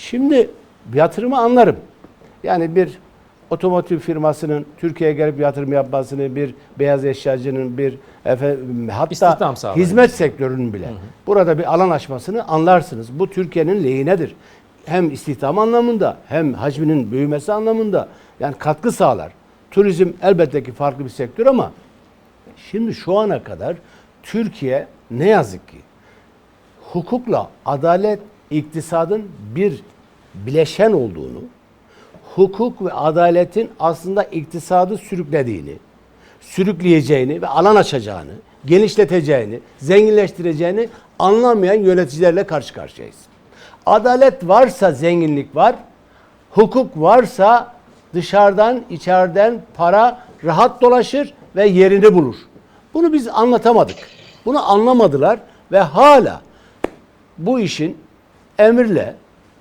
Şimdi yatırımı anlarım. Yani bir otomotiv firmasının Türkiye'ye gelip yatırım yapmasını, bir beyaz eşyacının, bir efendim, hatta hizmet sektörünün bile burada bir alan açmasını anlarsınız. Bu Türkiye'nin lehinedir. Hem istihdam anlamında hem hacminin büyümesi anlamında yani katkı sağlar. Turizm elbette ki farklı bir sektör ama şimdi şu ana kadar Türkiye ne yazık ki hukukla adalet iktisadın bir bileşen olduğunu, hukuk ve adaletin aslında iktisadı sürüklediğini, sürükleyeceğini ve alan açacağını, genişleteceğini, zenginleştireceğini anlamayan yöneticilerle karşı karşıyayız. Adalet varsa zenginlik var, hukuk varsa dışarıdan, içeriden para rahat dolaşır ve yerini bulur. Bunu biz anlatamadık. Bunu anlamadılar ve hala bu işin emirle,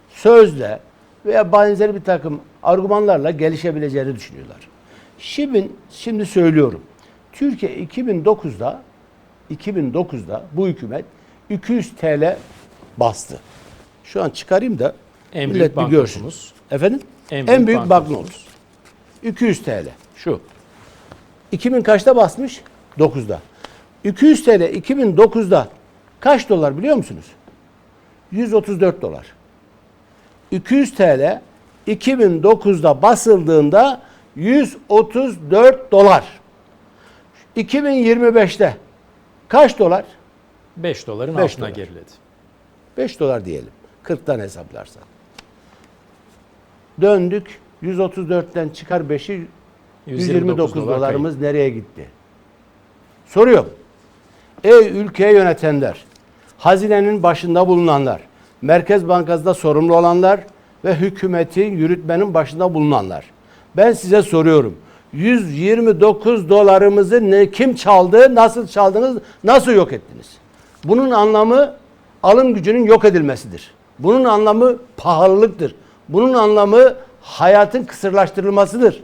sözle veya benzer bir takım argümanlarla gelişebileceğini düşünüyorlar. Şimdi, şimdi söylüyorum. Türkiye 2009'da 2009'da bu hükümet 200 TL bastı. Şu an çıkarayım da En millet büyük bir görsün. Efendim? En En büyük büyük, banknotumuz. banknot. 200 TL şu. 2000 kaçta basmış? 9'da. 200 TL 2009'da kaç dolar biliyor musunuz? 134 dolar. 200 TL 2009'da basıldığında 134 dolar. 2025'te kaç dolar? 5 doların Beş altına dolar. geriledi. 5 dolar diyelim. 40'tan hesaplarsan. Döndük 134'ten çıkar 5'i 129 dolar dolarımız nereye gitti? Soruyorum. Ey ülkeyi yönetenler, hazinenin başında bulunanlar, Merkez Bankası'nda sorumlu olanlar ve hükümeti yürütmenin başında bulunanlar. Ben size soruyorum. 129 dolarımızı ne kim çaldı, nasıl çaldınız, nasıl yok ettiniz? Bunun anlamı alım gücünün yok edilmesidir. Bunun anlamı pahalılıktır. Bunun anlamı hayatın kısırlaştırılmasıdır.